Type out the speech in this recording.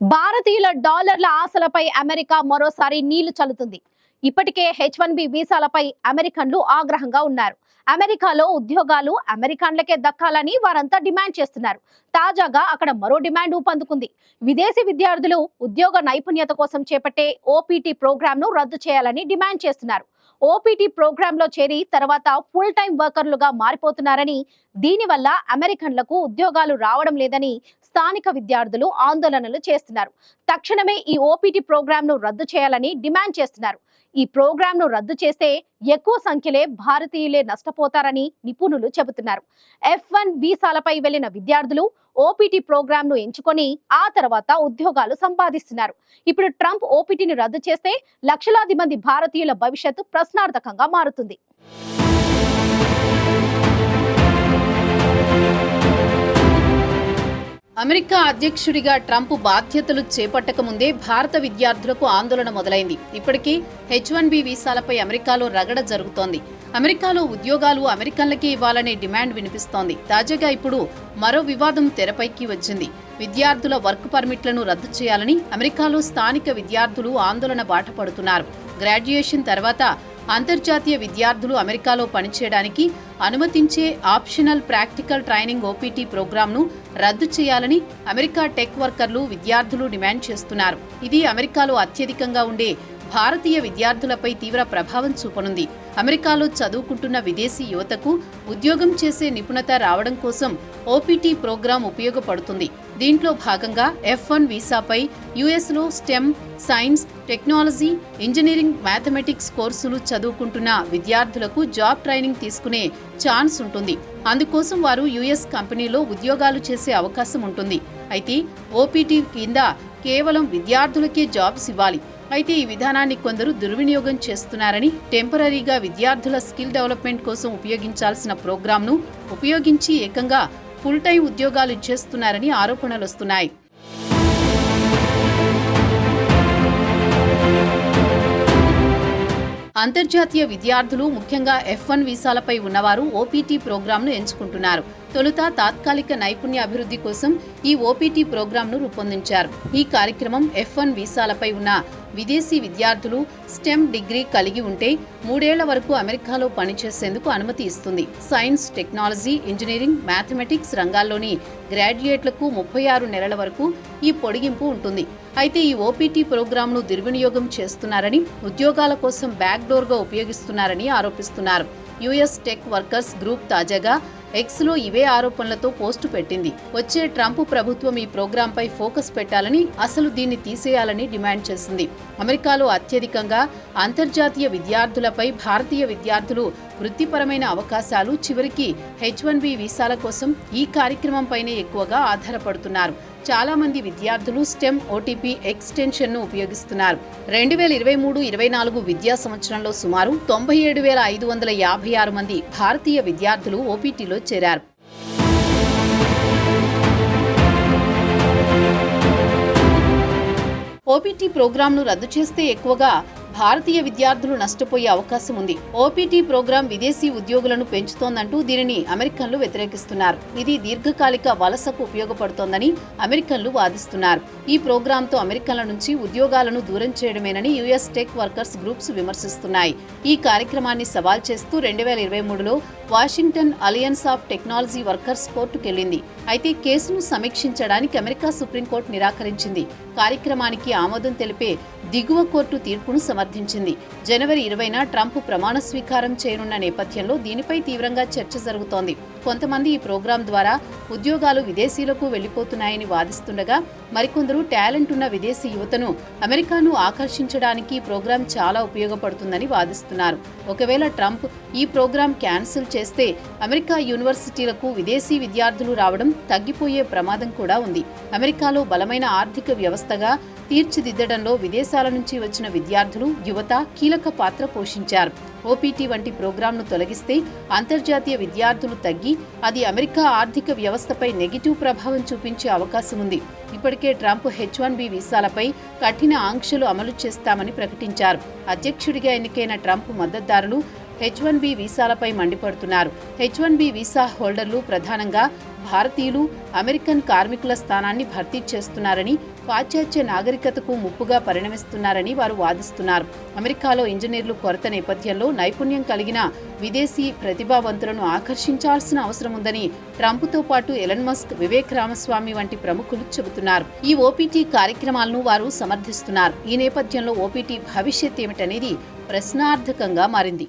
భారతీయుల డాలర్ల ఆశలపై అమెరికా మరోసారి నీళ్ళు చల్లుతుంది. ఇప్పటికే హెచ్ వన్ బి వీసాలపై అమెరికన్లు ఆగ్రహంగా ఉన్నారు. అమెరికాలో ఉద్యోగాలు అమెరికన్లకే దక్కాలని వారంతా డిమాండ్ చేస్తున్నారు. తాజాగా అక్కడ మరో డిమాండ్ ఊపందుకుంది. విదేశీ విద్యార్థులు ఉద్యోగ నైపుణ్యత కోసం చేపట్టే ఓపీటీ ప్రోగ్రామ్ను రద్దు చేయాలని డిమాండ్ చేస్తున్నారు. ఓపీటీ ప్రోగ్రామ్లో చేరి తర్వాత ఫుల్ టైం వర్కర్లుగా మారిపోతున్నారని దీనివల్ల అమెరికన్లకు ఉద్యోగాలు రావడం లేదని స్థానిక విద్యార్థులు ఆందోళనలు చేస్తున్నారు. తక్షణమే ఈ ఓపీటీ ప్రోగ్రామ్ను రద్దు చేయాలని డిమాండ్ చేస్తున్నారు. ఈ ప్రోగ్రామ్ను రద్దు చేస్తే ఎక్కువ సంఖ్యలే భారతీయులే నష్టపోతారని నిపుణులు చెబుతున్నారు. ఎఫ్ వన్ వీసాలపై వెళ్ళిన విద్యార్థులు ఓపీటీ ప్రోగ్రామ్ను ఎంచుకొని ఆ తర్వాత ఉద్యోగాలు సంపాదిస్తున్నారు. ఇప్పుడు ట్రంప్ ఓపీటీని రద్దు చేస్తే లక్షలాది మంది భారతీయుల భవిష్యత్తు ప్రశ్నార్థకంగా మారుతుంది. అమెరికా అధ్యక్షుడిగా ట్రంప్ బాధ్యతలు చేపట్టక ముందే భారత విద్యార్థులకు ఆందోళన మొదలైంది. ఇప్పటికీ హెచ్ వన్ బి వీసాలపై అమెరికాలో రగడ జరుగుతోంది. అమెరికాలో ఉద్యోగాలు అమెరికన్లకే ఇవ్వాలనే డిమాండ్ వినిపిస్తోంది. తాజాగా ఇప్పుడు మరో వివాదం తెరపైకి వచ్చింది. విద్యార్థుల వర్క్ పర్మిట్లను రద్దు చేయాలని అమెరికాలో స్థానిక విద్యార్థులు ఆందోళన బాట పడుతున్నారు. గ్రాడ్యుయేషన్ తర్వాత అంతర్జాతీయ విద్యార్థులు అమెరికాలో పనిచేయడానికి అనుమతించే ఆప్షనల్ ప్రాక్టికల్ ట్రైనింగ్ ఓపీటీ ప్రోగ్రాంను రద్దు చేయాలని అమెరికా టెక్ వర్కర్లు విద్యార్థులు డిమాండ్ చేస్తున్నారు. ఇది అమెరికాలో అత్యధికంగా ఉండే భారతీయ విద్యార్థులపై తీవ్ర ప్రభావం చూపనుంది. అమెరికాలో చదువుకుంటున్న విదేశీ యువతకు ఉద్యోగం చేసే నిపుణత రావడం కోసం ఓపీటీ ప్రోగ్రాం ఉపయోగపడుతుంది. దీంట్లో భాగంగా ఎఫ్ వన్ వీసాపై యుఎస్లో STEM science technology engineering mathematics కోర్సులు చదువుకుంటున్న విద్యార్థులకు జాబ్ ట్రైనింగ్ తీసుకునే ఛాన్స్ ఉంటుంది. అందుకోసం వారు యుఎస్ కంపెనీలో ఉద్యోగాలు చేసే అవకాశం ఉంటుంది. అయితే ఓపీటీ కింద కేవలం విద్యార్థులకే జాబ్స్ ఇవ్వాలి. అయితే ఈ విధానాన్ని కొందరు దుర్వినియోగం చేస్తున్నారని టెంపరీగా విద్యార్థుల స్కిల్ డెవలప్మెంట్ కోసం ఉపయోగించాల్సిన ప్రోగ్రాంను ఉపయోగించి ఏకంగా ఫుల్ టైం ఉద్యోగాలు ఇచ్చేస్తున్నారని ఆరోపణలు వస్తున్నాయి. అంతర్జాతీయ విద్యార్థులు ముఖ్యంగా ఎఫ్ వన్ వీసాలపై ఉన్నవారు ఓపీటీ ప్రోగ్రాంను ఎంచుకుంటున్నారు. తొలుత తాత్కాలిక నైపుణ్య అభివృద్ధి కోసం ఈ ఓపీటీ ప్రోగ్రాంను రూపొందించారు. ఈ కార్యక్రమం ఎఫ్ వన్ వీసాలపై ఉన్న విదేశీ విద్యార్థులు స్టెమ్ డిగ్రీ కలిగి ఉంటే మూడేళ్ళ వరకు అమెరికాలో పనిచేసేందుకు అనుమతి ఇస్తుంది. సైన్స్ టెక్నాలజీ ఇంజనీరింగ్ మ్యాథమెటిక్స్ రంగాల్లోని గ్రాడ్యుయేట్లకు ముప్పై ఆరు నెలల వరకు ఈ పొడిగింపు ఉంటుంది. అయితే ఈ ఓపీటీ ప్రోగ్రాంను దుర్వినియోగం చేస్తున్నారని ఉద్యోగాల కోసం బ్యాక్డోర్గా ఉపయోగిస్తున్నారని ఆరోపిస్తున్నారు. యుఎస్ టెక్ వర్కర్స్ గ్రూప్ తాజాగా ఎక్స్లో ఇవే ఆరోపణలతో పోస్టు పెట్టింది. వచ్చే ట్రంప్ ప్రభుత్వం ఈ ప్రోగ్రాంపై ఫోకస్ పెట్టాలని అసలు దీన్ని తీసేయాలని డిమాండ్ చేసింది. అమెరికాలో అత్యధికంగా అంతర్జాతీయ విద్యార్థులపై భారతీయ విద్యార్థులు వృత్తిపరమైన అవకాశాలు చివరికి హెచ్ వన్ బి వీసాల కోసం ఈ కార్యక్రమంపైనే ఎక్కువగా ఆధారపడుతున్నారు. చాలామంది విద్యార్థులు స్టెమ్ ఓటీపీ ఎక్స్టెన్షన్ను ఉపయోగిస్తున్నారు. రెండు వేల ఇరవై మూడు ఇరవై నాలుగు విద్యా సంవత్సరంలో సుమారు తొంభై ఏడు వేల ఐదు వందల యాభై ఆరు మంది భారతీయ విద్యార్థులు ఓపీటీలో చేరారు. ఓపీటీ ప్రోగ్రాంను రద్దు చేస్తే ఎక్కువగా భారతీయ విద్యార్థులు నష్టపోయే అవకాశం ఉంది. ఓపీటీ ప్రోగ్రాం విదేశీ ఉద్యోగులను పెంచుతోందంటూ దీనిని అమెరికన్లు వ్యతిరేకిస్తున్నారు. ఇది దీర్ఘకాలిక వలసకు ఉపయోగపడుతోందని అమెరికన్లు వాదిస్తున్నారు. ఈ ప్రోగ్రాంతో అమెరికన్ల నుంచి ఉద్యోగాలను దూరం చేయడమేనని యుఎస్ టెక్ వర్కర్స్ గ్రూప్స్ విమర్శిస్తున్నాయి. ఈ కార్యక్రమాన్ని సవాల్ చేస్తూ రెండు వేల ఇరవై మూడులో Washington alliance of technology workers కోర్టుకెళ్ళింది అయితే కేసును సమీక్షించడానికి అమెరికా సుప్రీంకోర్టు నిరాకరించింది. కార్యక్రమానికి ఆమోదం తెలిపే దిగువ కోర్టు తీర్పును సమర్థించింది. జనవరి ఇరవైన ట్రంప్ ప్రమాణ స్వీకారం చేయనున్న నేపథ్యంలో దీనిపై తీవ్రంగా చర్చ జరుగుతోంది. కొంతమంది ఈ ప్రోగ్రాం ద్వారా ఉద్యోగాలు విదేశీలకు వెళ్ళిపోతున్నాయని వాదిస్తుండగా మరికొందరు టాలెంట్ ఉన్న విదేశీ యువతను అమెరికాను ఆకర్షించడానికి ఈ ప్రోగ్రాం చాలా ఉపయోగపడుతుందని వాదిస్తున్నారు. ఒకవేళ ట్రంప్ ఈ ప్రోగ్రాం క్యాన్సిల్ చేస్తే అమెరికా యూనివర్సిటీలకు విదేశీ విద్యార్థులు రావడం తగ్గిపోయే ప్రమాదం కూడా ఉంది. అమెరికాలో బలమైన ఆర్థిక వ్యవస్థగా తీర్చిదిద్దడంలో విదేశాల నుంచి వచ్చిన విద్యార్థులు యువత కీలక పాత్ర పోషించారు. ఓపీటీ వంటి ప్రోగ్రాంను తొలగిస్తే అంతర్జాతీయ విద్యార్థులు తగ్గి అది అమెరికా ఆర్థిక వ్యవస్థపై నెగిటివ్ ప్రభావం చూపించే అవకాశం ఉంది. ఇప్పటికే ట్రంప్ హెచ్ వన్ బి వీసాలపై కఠిన ఆంక్షలు అమలు చేస్తామని ప్రకటించారు. అధ్యక్షుడిగా ఎన్నికైన ట్రంప్ మద్దతుదారులు హెచ్ వన్ బి వీసాలపై మండిపడుతున్నారు. హెచ్ వన్ బి వీసా హోల్డర్లు ప్రధానంగా భారతీయులు అమెరికన్ కార్మికుల స్థానాన్ని భర్తీ చేస్తున్నారని పాశ్చాత్య నాగరికతకు ముప్పుగా పరిణమిస్తున్నారని వారు వాదిస్తున్నారు. అమెరికాలో ఇంజనీర్లు కొరత నేపథ్యంలో నైపుణ్యం కలిగిన విదేశీ ప్రతిభావంతులను ఆకర్షించాల్సిన అవసరం ఉందని ట్రంప్తో పాటు ఎలన్ మస్క్ వివేక్ రామస్వామి వంటి ప్రముఖులు చెబుతున్నారు. ఈ ఓపీటీ కార్యక్రమాలను వారు సమర్థిస్తున్నారు. ఈ నేపథ్యంలో ఓపీటీ భవిష్యత్ ఏమిటనేది ప్రశ్నార్థకంగా మారింది.